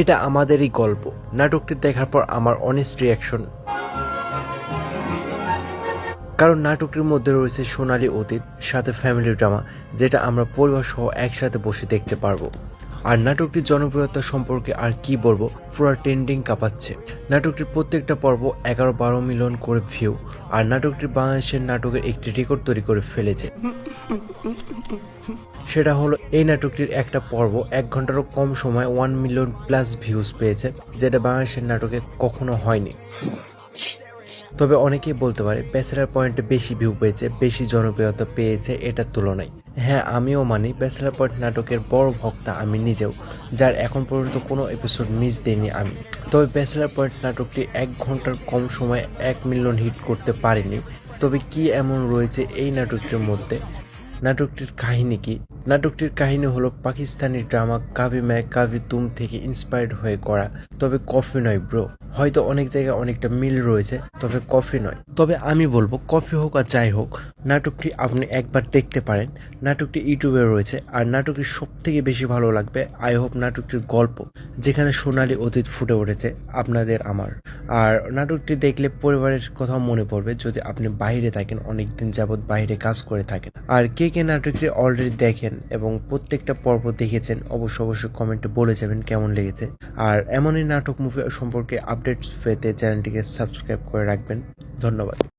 এটা আমাদেরই গল্প। নাটকটি দেখার পর আমার অনেস্ট রিয়াকশন কারণ নাটকটির মধ্যে রয়েছে সোনালি অতীত, সাথে ফ্যামিলি ড্রামা যেটা আমরা পরিবার সহ একসাথে বসে দেখতে পারব। আর নাটকটির জনপ্রিয়তা সম্পর্কে আর কি বলব, পুরো ট্রেন্ডিং কাঁপাচ্ছে। নাটকটির প্রত্যেকটা পর্ব এগারো বারো মিলিয়ন করে ভিউ আর নাটকটি বাংলাদেশের নাটকের একটি রেকর্ড তৈরি করে ফেলেছে। সেটা হলো, এই নাটকটির একটা পর্ব এক ঘন্টারও কম সময় ওয়ান মিলিয়ন প্লাস ভিউজ পেয়েছে, যেটা বাংলাদেশের নাটকে কখনো হয়নি। তবে অনেকেই বলতে পারে, ব্যাচেলার পয়েন্টে বেশি ভিউ পেয়েছে, বেশি জনপ্রিয়তা পেয়েছে এটার তুলনায়। হ্যাঁ আমিও মানি। ব্যাচেলার পয়েন্ট নাটকের বড় ভক্তা আমি নিজেও, যার এখন পর্যন্ত কোনো এপিসোড মিস দিইনি আমি। তবে ব্যাচেলার পয়েন্ট নাটকটি এক ঘণ্টার কম সময়ে এক মিলিয়ন হিট করতে পারেনি। তবে কি এমন রয়েছে এই নাটকটির মধ্যে? নাটকটির কাহিনী কি? নাটকটির কাহিনী হলো পাকিস্তানি ড্রামা কাবি ম্যায় কাবি তুম থেকে ইন্সপায়ার্ড হয়ে করা তবে কফি নয় ব্রো হয়তো অনেক জায়গায় অনেকটা মিল রয়েছে, তবে কফি নয়। তবে আমি বলব, কফি হোক আর যাই হোক, নাটকটি আপনি একবার দেখতে পারেন। নাটকটি ইউটিউবে রয়েছে, আর নাটকটি সব থেকে বেশি ভালো লাগবে আই হোপ নাটকটির গল্প, যেখানে সোনালী অতীত ফুটে উঠেছে, আপনাদের আমার। আর নাটকটি দেখলে পরিবারের কথা মনে পড়বে, যদি আপনি বাইরে থাকেন, অনেকদিন যাবৎ বাইরে কাজ করে থাকেন। আর কে কে নাটকটি অলরেডি দেখেন এবং প্রত্যেকটা পর্ব দেখেছেন অবশ্যই অবশ্যই কমেন্টে বলে যাবেন কেমন লেগেছে। আর এমনই নাটক মুভি সম্পর্কে আপডেটস পেতে চ্যানেলটিকে সাবস্ক্রাইব করে রাখবেন। ধন্যবাদ।